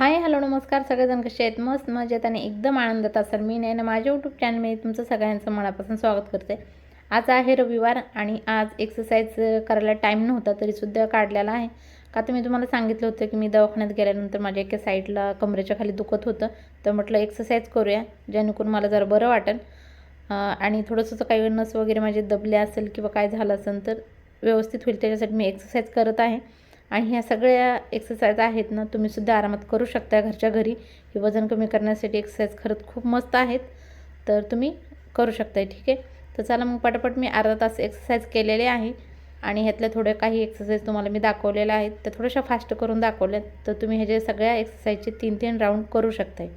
Hi hello नमस्कार. सगळेजण कसे आहेत? मस्त मजेत आणि एकदम आनंदात असाल. मी नाही ना माझ्या यूट्यूब चॅनलमध्ये तुमचं सगळ्यांचं मनापासून स्वागत करते. आज आहे रविवार आणि आज एक्सरसाइज करायला टाईम नव्हता तरीसुद्धा काढलेला आहे. का तर मी तुम्हाला सांगितलं होतं की मी दवाखान्यात गेल्यानंतर माझ्या एका साईडला कमरेच्या खाली दुखत होतं. तर म्हटलं एक्सरसाइज करूया जेणेकरून मला जरा बरं वाटेल. आणि थोडंसं काही नस वगैरे माझे दबले असेल किंवा काय झालं असेल तर व्यवस्थित होईल. त्याच्यासाठी मी एक्सरसाइज करत आहे. आणि ह्या सगळ्या एक्सरसाइज आहेत ना तुम्हीसुद्धा आरामात करू शकता घरच्या घरी. हे वजन कमी करण्यासाठी एक्सरसाइज खरंच खूप मस्त आहेत. तर तुम्ही करू शकताय ठीक आहे? तर चला मग पटापट मी अर्धा तास एक्सरसाइज केलेले आहे. आणि ह्यातल्या थोड्या काही एक्सरसाइज तुम्हाला मी दाखवलेल्या आहेत. त्या थोड्याशा फास्ट करून दाखवल्यात. तर तुम्ही ह्याचे सगळ्या एक्सरसाइजचे तीन तीन राऊंड करू शकताय.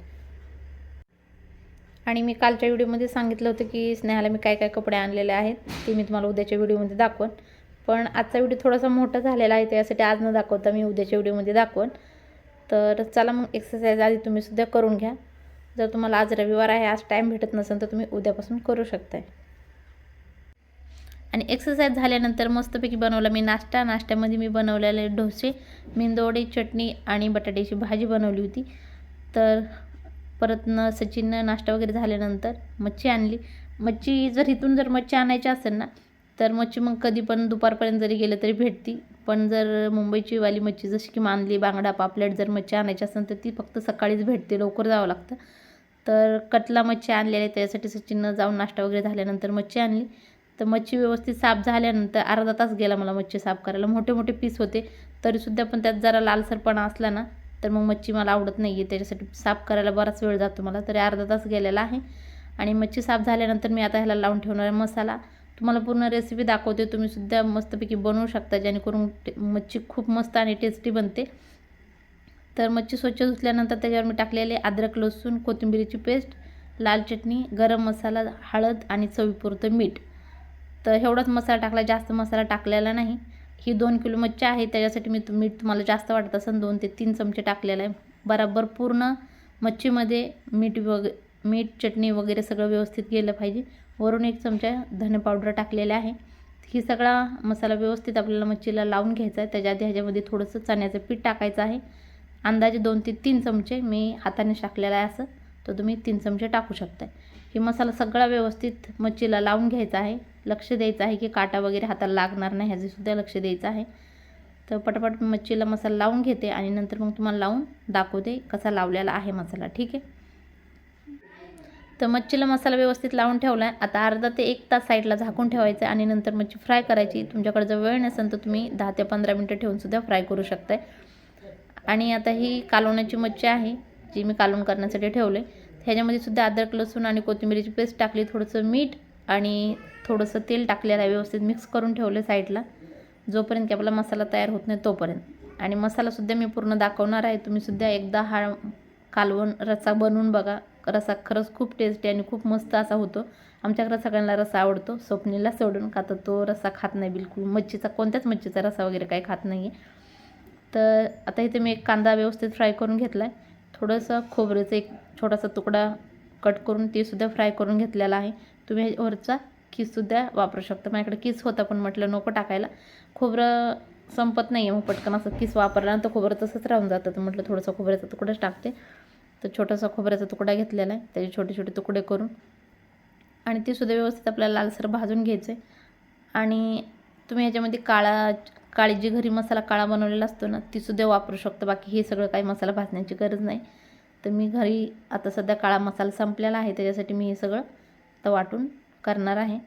आणि मी कालच्या व्हिडिओमध्ये सांगितलं होतं की स्नेहाला मी काय काय कपडे आणलेले आहेत ते मी तुम्हाला उद्याच्या व्हिडिओमध्ये दाखवून. पण आजचा व्हिडिओ थोडासा मोठा झालेला आहे त्यासाठी आज न दाखवता मी उद्याच्या व्हिडिओमध्ये दाखवेन. तर चला मग एक्सरसाइज आधी तुम्ही सुद्धा करून घ्या. जर तुम्हाला आज रविवार आहे आज टाईम भेटत नसेल तर तुम्ही उद्यापासून करू शकताय. आणि एक्सरसाइज झाल्यानंतर मस्तपैकी बनवला मी नाश्ता. नाश्त्यामध्ये मी बनवलेले डोसे मेंदोडे चटणी आणि बटाट्याची भाजी बनवली होती. तर परत न सचिननं नाश्ता वगैरे झाल्यानंतर मच्छी आणली. मच्छी जर इथून जर मच्छी आणायची असेल ना तर मच्छी मग कधी पण दुपारपर्यंत जरी गेलं तरी भेटती. पण जर मुंबईची वाली मच्छी जशी की मानली बांगडा पापलेट जर मच्छी आणायची असेल तर ती फक्त सकाळीच भेटते लवकर जावं लागतं. तर कटला मच्छी आणलेली त्याच्यासाठी त्यासाठी सचिननं जाऊन नाश्ता वगैरे झाल्यानंतर मच्छी आणली. तर मच्छी व्यवस्थित साफ झाल्यानंतर अर्धा तास गेला मला मच्छी साफ करायला. मोठे मोठे पीस होते तरीसुद्धा पण त्यात जरा लालसरपणा असला ना तर मग मच्छी मला आवडत नाही आहे त्याच्यासाठी साफ करायला बराच वेळ जातो मला तरी अर्धा तास गेलेला आहे. आणि मच्छी साफ झाल्यानंतर मी आता ह्याला लावून ठेवणार आहे मसाला. तुम्हाला पूर्ण रेसिपी दाखवते. तुम्ही सुद्धा मस्तपैकी बनवू शकता जेणेकरून टे- मच्छी खूप मस्त आणि टेस्टी बनते. तर मच्छी स्वच्छ धुतल्यानंतर त्याच्यावर मी टाकलेले अद्रक लसूण कोथिंबिरीची पेस्ट लाल चटणी गरम मसाला हळद आणि चवीपुरतं मीठ. तर एवढाच मसाला टाकला जास्त मसाला टाकलेला नाही. ही दोन किलो मच्छी आहे त्याच्यासाठी मी मीठ तुम्हाला जास्त वाटत असेल दोन ते तीन चमचे टाकलेलं आहे. बराबर पूर्ण मच्छीमध्ये मीठ वग मीठ चटणी वगैरे सगळं व्यवस्थित गेलं पाहिजे. वरून एक चमचा धने पावडर टाकलेला आहे. ही सगळा मसाला व्यवस्थित आपल्याला मच्छीला लावून घ्यायचा आहे. त्याच्या आधी ह्याच्यामध्ये थोडंसं चण्याचं पीठ टाकायचं आहे. अंदाजे दोन ते तीन चमचे मी हाताने टाकलेला आहे असं. तर तुम्ही तीन चमचे टाकू शकताय. हे मसाला सगळा व्यवस्थित मच्छीला लावून घ्यायचा आहे. लक्ष द्यायचं आहे की काटा वगैरे हाताला लागणार नाही ह्याचंसुद्धा लक्ष द्यायचं आहे. तर पटापट मच्छीला मसाला लावून घेते आणि नंतर मग तुम्हाला लावून दाखवते कसा लावलेला आहे मसाला. ठीक आहे? तर मच्छीला मसाला व्यवस्थित लावून ठेवला आहे आता अर्धा ते एक तास साईडला झाकून ठेवायचं आहे आणि नंतर मच्छी फ्राय करायची. तुमच्याकडे जर वेळ नसेल तर तुम्ही दहा ते पंधरा मिनटं ठेवूनसुद्धा फ्राय करू शकताय. आणि आता ही कालवण्याची मच्छी आहे जी मी कालवण करण्यासाठी ठेवले. ह्याच्यामध्ये सुद्धा अद्रक लसूण आणि कोथिंबिरीची पेस्ट टाकली. थोडंसं मीठ आणि थोडंसं तेल टाकलेलं आहे. व्यवस्थित मिक्स करून ठेवले साईडला. जोपर्यंत की आपला मसाला तयार होत नाही तोपर्यंत. आणि मसालासुद्धा मी पूर्ण दाखवणार आहे. तुम्हीसुद्धा एकदा हा कालवण रस्सा बनवून बघा. रस्सा खरंच खूप टेस्टी आणि खूप मस्त असा होतो. आमच्याकडे सगळ्यांना रस्सा आवडतो. स्वप्नीला सोडून का तर तो रस्सा खात नाही बिलकुल. मच्छीचा कोणत्याच मच्छीचा रसा वगैरे काही खात नाही आहे तर आता इथे मी एक कांदा व्यवस्थित फ्राय करून घेतला आहे थोडंसं खोबऱ्याचा एक छोटासा तुकडा कट करून ते सुद्धा फ्राय करून घेतलेला आहे. तुम्ही वरचा किससुद्धा वापरू शकता. माझ्याकडे किस होता पण म्हटलं नको टाकायला. खोबरं संपत नाही आहे मग पटकन असं किस वापरल्यानंतर खोबरं तसंच राहून जातं. तर म्हटलं थोडंसं खोबऱ्याचा तुकडाच टाकते. तर छोटासा खोबऱ्याचा तुकडा घेतलेला आहे. त्याचे छोटे छोटे तुकडे करून आणि ते सुद्धा व्यवस्थित आपल्याला लालसर भाजून घ्यायचं. आहे आणि तुम्ही याच्यामध्ये काळा काळी जी घरी मसाला काळा बनवलेला असतो ना तीसुद्धा वापरू शकतो. बाकी हे सगळं काही मसाला भाजण्याची गरज नाही. तर मी घरी आता सध्या काळा मसाला संपलेला आहे. त्याच्यासाठी मी हे सगळं तर वाटून करणार आहे.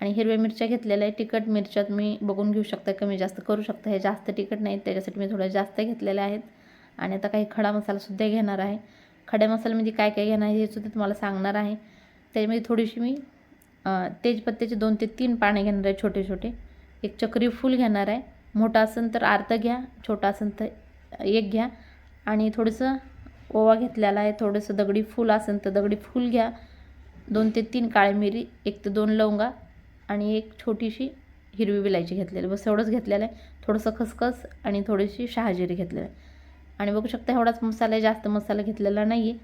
आणि हिरव्या मिरच्या घेतलेल्या आहे तिखट मिरच्या तुम्ही बघून घेऊ शकता कमी जास्त करू शकता. हे जास्त तिखट नाही त्याच्यासाठी मी थोड्या जास्त घेतलेल्या आहेत. आणि आता काही खडा मसालासुद्धा घेणार आहे. खड्या मसाल्यामध्ये म्हणजे काय काय घेणार आहे हे सुद्धा तुम्हाला सांगणार आहे. त्याच्यामध्ये थोडीशी मी तेजपत्त्याचे दोन ते तीन पाने घेणार आहे छोटे छोटे. एक चक्री फूल घेणार आहे. मोठा असेल तर अर्ध घ्या छोटा असेल तर एक घ्या. आणि थोडंसं ओवा घेतलेला आहे थोडंसं दगडी फूल असेल तर दगडी फूल घ्या. दोन ते तीन काळी मिरी एक ते दोन लवंगा आणि एक छोटीशी हिरवी विलायची घेतलेली बस एवढंच घेतलेलं आहे. थोडंसं खसखस आणि थोडीशी शहाजिरी घेतलेलं आहे. आणि बघू शकता एवढाच मसाला जास्त मसाला घेतलेला नाही आहे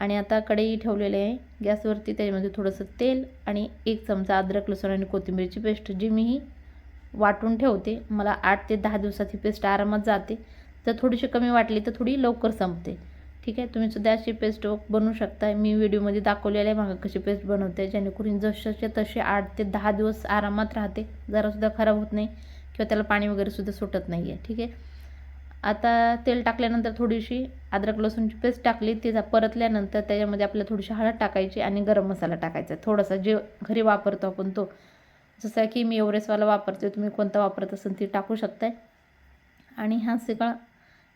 आणि आता कढई ठेवलेली आहे. गॅसवरती त्याच्यामध्ये थोडंसं तेल आणि एक चमचा अद्रक लसूण आणि कोथिंबीरची पेस्ट जी मी ही वाटून ठेवते. मला आठ ते दहा दिवसात ही पेस्ट आरामात जाते. जर थोडीशी कमी वाटली तर थोडी लवकर संपते. ठीक आहे? तुम्हीसुद्धा अशी पेस्ट बनवू शकता मी व्हिडिओमध्ये दाखवलेलं आहे मागं कशी पेस्ट बनवते. जेणेकरून जशाचे तसे आठ ते दहा दिवस आरामात राहते. जरासुद्धा खराब होत नाही किंवा त्याला पाणी वगैरेसुद्धा सुटत नाही आहे ठीक आहे? आता तेल टाकल्यानंतर थोडीशी अद्रक लसूणची पेस्ट टाकली ती जा- परतल्यानंतर त्याच्यामध्ये आपल्याला थोडीशी हळद टाकायची आणि गरम मसाला टाकायचा. थोडासा जे घरी वापरतो आपण तो. जसं की मी एवरेसवाला वापरते तुम्ही कोणता वापरत असेल ती टाकू शकताय. आणि हा सगळा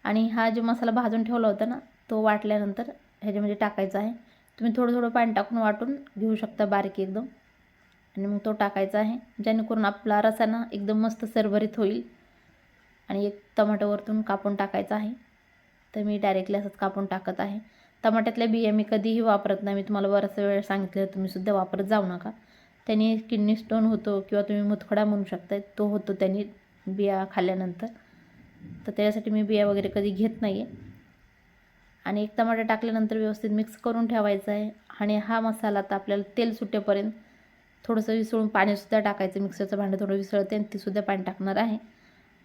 आणि हा जो मसाला भाजून ठेवला होता ना तो वाटल्यानंतर ह्याच्यामध्ये टाकायचा आहे. तुम्ही थोडं थोडं पाणी टाकून वाटून घेऊ शकता बारीक एकदम. आणि मग तो टाकायचा आहे. जेणेकरून आपला रसा ना एकदम मस्त सरभरीत होईल. आणि एक टमाटो वरतून कापून टाकायचा आहे. तर मी डायरेक्टली असंच कापून टाकत आहे. टमाट्यातल्या बिया मी कधीही वापरत नाही. मी तुम्हाला बरंच वेळ सांगितलं तुम्हीसुद्धा वापरत जाऊ नका. त्याने किडनी स्टोन होतो किंवा तुम्ही मुतखडा म्हणू शकता तो होतो त्यांनी बिया खाल्ल्यानंतर. तर त्याच्यासाठी मी बिया वगैरे कधी घेत नाही आहे आणि एक टमाटर टाकल्यानंतर व्यवस्थित मिक्स करून ठेवायचा आहे. आणि हा मसाला आता आपल्याला तेल सुटेपर्यंत थोडंसं विसळून पाणीसुद्धा टाकायचं. मिक्सरचं भांडं थोडं विसळते आणि तीसुद्धा पाणी टाकणार आहे.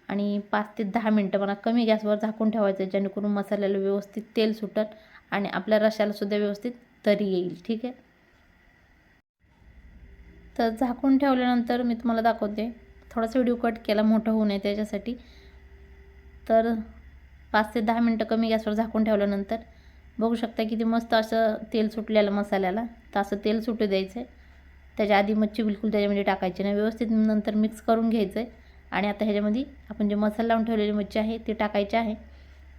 आणि पाच ते दहा मिनटं मला कमी गॅसवर झाकून ठेवायचं आहे जेणेकरून मसाल्याला व्यवस्थित तेल सुटेल आणि आपल्या रशालासुद्धा व्यवस्थित तरी येईल ठीक आहे? तर झाकून ठेवल्यानंतर मी तुम्हाला दाखवते. थोडासा व्हिडिओ कट केला मोठं होऊ नये त्याच्यासाठी. तर पाच ते दहा मिनटं कमी गॅसवर झाकून ठेवल्यानंतर बघू शकता किती मस्त असं तेल सुटलेलं मसाल्याला. तर असं तेल सुटू द्यायचं आहे त्याच्या आधी मच्छी बिलकुल त्याच्यामध्ये टाकायची नाही. व्यवस्थित नंतर मिक्स करून घ्यायचं आहे आणि आता ह्याच्यामध्ये आपण जे मसाला लावून ठेवलेली मच्छी आहे ती टाकायची आहे.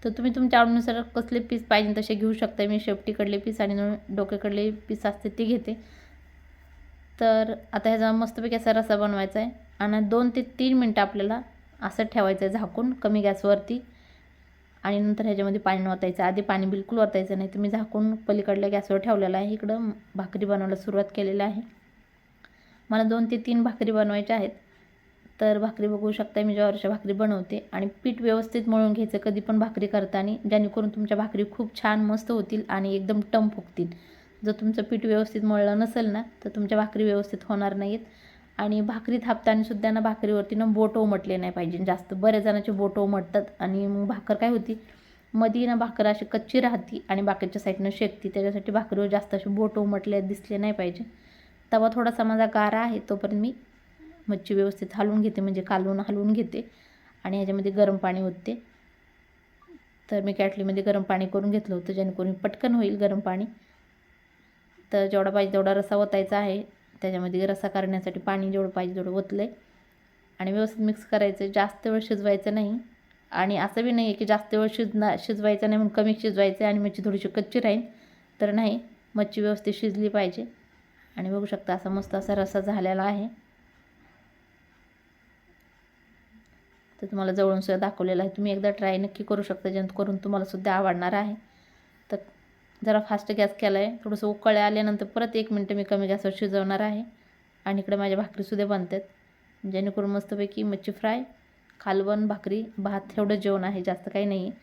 तर तुम्ही तुमच्या आवडीनुसार कसले पीस पाहिजे तसे घेऊ शकता मी शेपटीकडले पीस आणि डोक्याकडले पीस असते ते घेते. तर आता ह्याचा मस्तपैकी असा रसा बनवायचा आहे आणि दोन ते तीन मिनटं आपल्याला असं ठेवायचं आहे झाकून कमी गॅसवरती. आणि नंतर ह्याच्यामध्ये पाणी ओतायचं. आधी पाणी बिलकुल ओतायचं नाही. तुम्ही झाकून पलीकडल्या गॅसवर ठेवलेलं आहे. इकडं भाकरी बनवायला सुरुवात केलेली आहे. मला दोन ते तीन भाकरी बनवायच्या आहेत. तर भाकरी बघू शकता मी ज्वारीच्या भाकरी बनवते. आणि पीठ व्यवस्थित मळून घ्यायचं कधी पण भाकरी करताना. जेणेकरून तुमच्या भाकरी खूप छान मस्त होतील आणि एकदम टम फुगतील. जर तुमचं पीठ व्यवस्थित मळलं नसेल ना तर तुमच्या भाकरी व्यवस्थित होणार नाहीत. आणि भाकरी थापताना सुद्धा ना भाकरीवरती ना बोट उमटले नाही पाहिजे. जास्त बऱ्याच जणांचे बोट उमटतात आणि मग भाकर काय होती? मध्ये ना भाकर अशी कच्ची राहती आणि बाकीच्या साईडनं शेकती. त्याच्यासाठी भाकरीवर जास्त असे बोट उमटले दिसले नाही पाहिजे. तवा थोडासा माझा गारा आहे तोपर्यंत मी मच्छी व्यवस्थित हलवून घेते म्हणजे कालवून हलवून घेते आणि ह्याच्यामध्ये गरम पाणी ओतते. तर मी कॅटलीमध्ये गरम पाणी करून घेतलं होतं जेणेकरून पटकन होईल गरम पाणी. तर जेवढा पाहिजे तेवढा रसा ओतायचा आहे. त्याच्यामध्ये रसा करण्यासाठी पाणी जेवढं पाहिजे तेवढं ओतलं आहे आणि व्यवस्थित मिक्स करायचं जास्त वेळ शिजवायचं नाही. आणि असं बी नाही आहे की जास्त वेळ शिजना शिजवायचं नाही म्हणून कमी शिजवायचं आणि मच्छी थोडीशी कच्ची राहील. तर नाही मच्छी व्यवस्थित शिजली पाहिजे. आणि बघू शकता असा मस्त असा रसा झालेला आहे. तर तुम्हाला जवळून सुद्धा दाखवलेलं आहे. तुम्ही एकदा ट्राय नक्की करू शकता. जेणेकरून तुम्हाला सुद्धा आवडणार आहे. तर जरा फास्ट गॅस केला आहे थोडंसं उकळे आल्यानंतर परत एक मिनटं मी कमी गॅसवर शिजवणार आहे. आणि इकडे माझ्या भाकरीसुद्धा बनतात. जेणेकरून मस्तपैकी मच्छी फ्राय खालवण भाकरी भात एवढं जेवण आहे. जास्त काही नाही आहे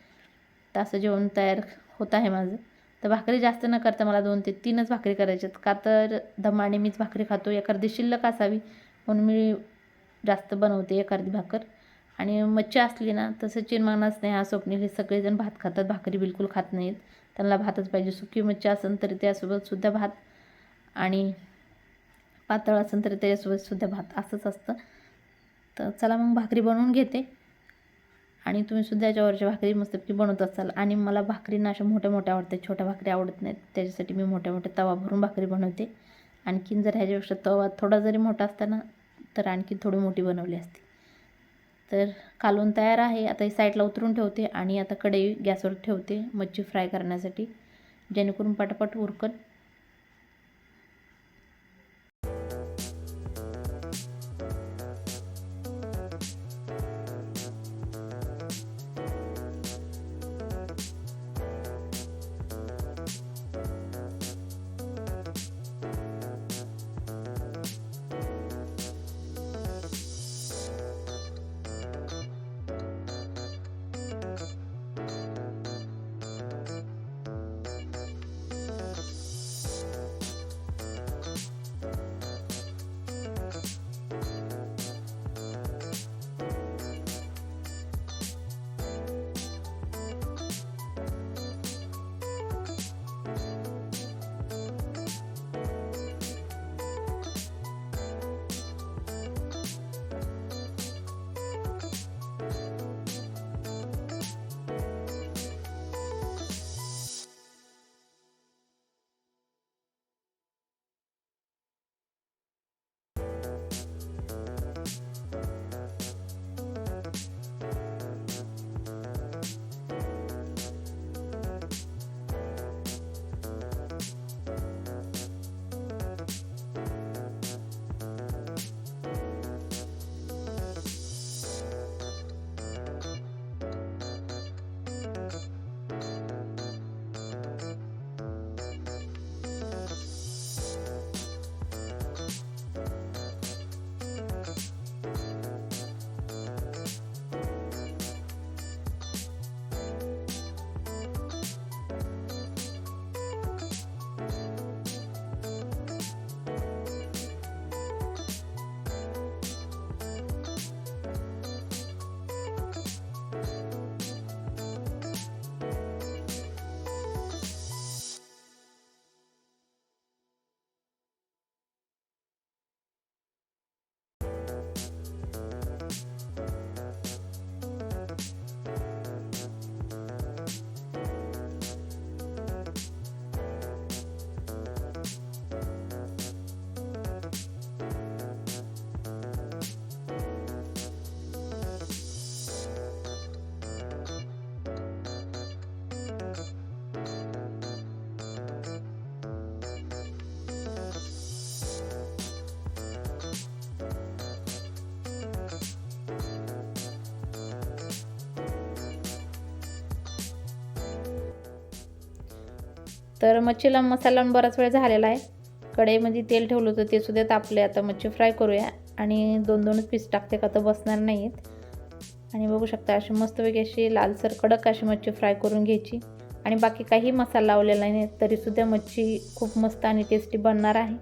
तर असं जेवण तयार होत आहे माझं. तर भाकरी जास्त न करता मला दोन ते तीनच भाकरी करायच्यात का तर दमाने मीच भाकरी खातो. एखादी शिल्लक असावी म्हणून मी जास्त बनवते एखादी भाकर. आणि मच्छी असली ना तसं चिनमानाच नाही हा स्वप्नील हे सगळेजण भात खातात भाकरी बिलकुल खात नाहीत. त्यांना भातच पाहिजे. सुकी मच्छी असेल तरी त्यासोबतसुद्धा भात आणि पातळ असेल तरी त्याच्यासोबतसुद्धा भात असंच असतं. तर चला मग भाकरी बनवून घेते. आणि तुम्हीसुद्धा याच्यावरच्या भाकरी मस्तपैकी बनवत असाल. आणि मला भाकरींना अशा मोठ्या मोठ्या आवडतात. छोट्या भाकरी आवडत नाहीत. त्याच्यासाठी मी मोठ्या मोठ्या तवा भरून भाकरी बनवते. आणखीन जर ह्याच्यापेक्षा तवा थोडा जरी मोठा असता ना तर आणखी थोडी मोठी बनवली असती. तर कालवून तयार आहे. आता ही साईडला उतरून ठेवते आणि आता कढई गॅसवर ठेवते मच्छी फ्राय करण्यासाठी. जेणेकरून पटापट उरकन तर मच्छीला मसाला बराच वेळ झालेला आहे. कढईमध्ये तेल ठेवलं होतं ते सुद्धा तापले आता मच्छी फ्राय करूया. आणि दोन दोनच पीस टाकते का तर बसणार नाही आहेत आणि बघू शकता अशी मस्तपैकी अशी लालसर कडक अशी मच्छी फ्राय करून घ्यायची. आणि बाकी काही मसाला लावलेला नाही तरीसुद्धा मच्छी खूप मस्त आणि टेस्टी बनणार आहे.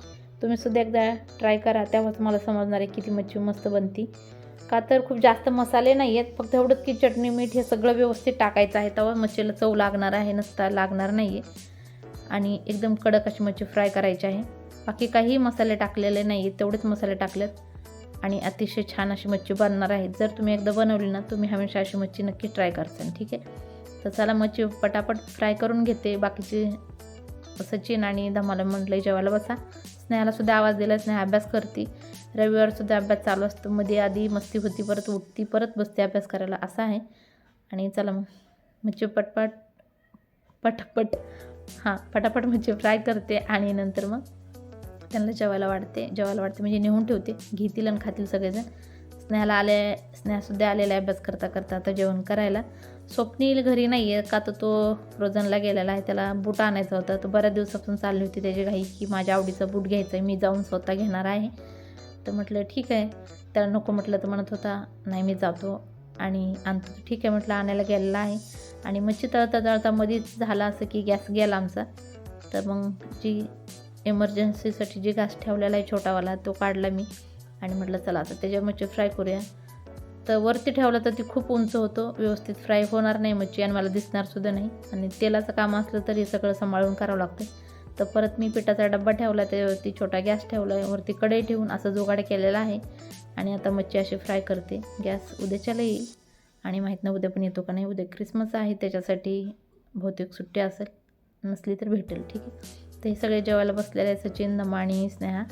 तुम्हीसुद्धा एकदा ट्राय करा तेव्हाच मला समजणार आहे किती मच्छी मस्त बनती. का तर खूप जास्त मसाले नाही आहेत फक्त एवढंच की चटणी मीठ हे सगळं व्यवस्थित टाकायचं आहे. तेव्हा मच्छीला चव लागणार आहे नसता लागणार नाही आहे आणि एकदम कडक अशी मच्छी फ्राय करायची आहे. बाकी काही मसाले टाकलेले नाही आहेत तेवढेच मसाले टाकलेत. आणि अतिशय छान अशी मच्छी बनणार आहे. जर तुम्ही एकदा बनवली ना तुम्ही हमेशा अशी मच्छी नक्की ट्राय करसान ठीक आहे? तर चला मच्छी पटापट फ्राय करून घेते. बाकीचे सचिन आणि धमाला म्हटलं जेवायला बसा. स्नेहालासुद्धा आवाज दिला स्नेहा अभ्यास करते. रविवारसुद्धा अभ्यास चालू असतो. मध्ये आधी मस्ती होती परत उठती परत बसते अभ्यास करायला असा आहे. आणि चला मग मच्छी पटपट पटापट हां पटापट म्हणजे फ्राय करते आणि नंतर मग त्यांना जेवायला वाढते. जेवायला वाढते म्हणजे नेऊन ठेवते. घेतील आणि खातील सगळेजण. स्नेहाला आले स्नेहासुद्धा आलेला आहे अभ्यास करता करता आता जेवण करायला. स्वप्नील घरी नाही आहे का तर तो रोजनला गेलेला आहे. त्याला बूट आणायचा होता. तो बऱ्याच दिवसापासून चालली होती. त्याची घाई की माझ्या आवडीचा बूट घ्यायचा आहे मी जाऊन स्वतः घेणार आहे. तर म्हटलं ठीक आहे. त्याला नको म्हटलं तर म्हणत होता नाही मी जातो आणि आणतो. ठीक आहे म्हटलं आणायला गेलेला आहे. आणि मच्छी तळता तळता मध्येच झाला असं की गॅस गेला आमचा तर मग जी इमर्जन्सीसाठी जी घास ठेवलेला आहे छोटावाला तो काढला मी. आणि म्हटलं चला आता त्याच्या मच्छी फ्राय करूया. तर वरती ठेवलं तर ती खूप उंच होतो व्यवस्थित फ्राय होणार नाही मच्छी आणि मला दिसणार सुद्धा नाही. आणि तेलाचं काम असलं तरी सगळं सांभाळून करावं लागतं. तर परत मी पिठाचा डब्बा ठेवला त्यावरती छोटा गॅस ठेवला आहे वरती कढई ठेवून असं जोगाड केलेला आहे. आणि आता मच्छी अशी फ्राय करते. गॅस उद्याच्याला येईल. आणि माहीत नाही उद्या पण येतो का नाही. उद्या क्रिसमस आहे त्याच्यासाठी बहुतेक सुट्टी असेल नसली तर भेटेल ठीक आहे. ते सगळे जेवायला बसलेले आहे सचिन दमाणी स्नेहा.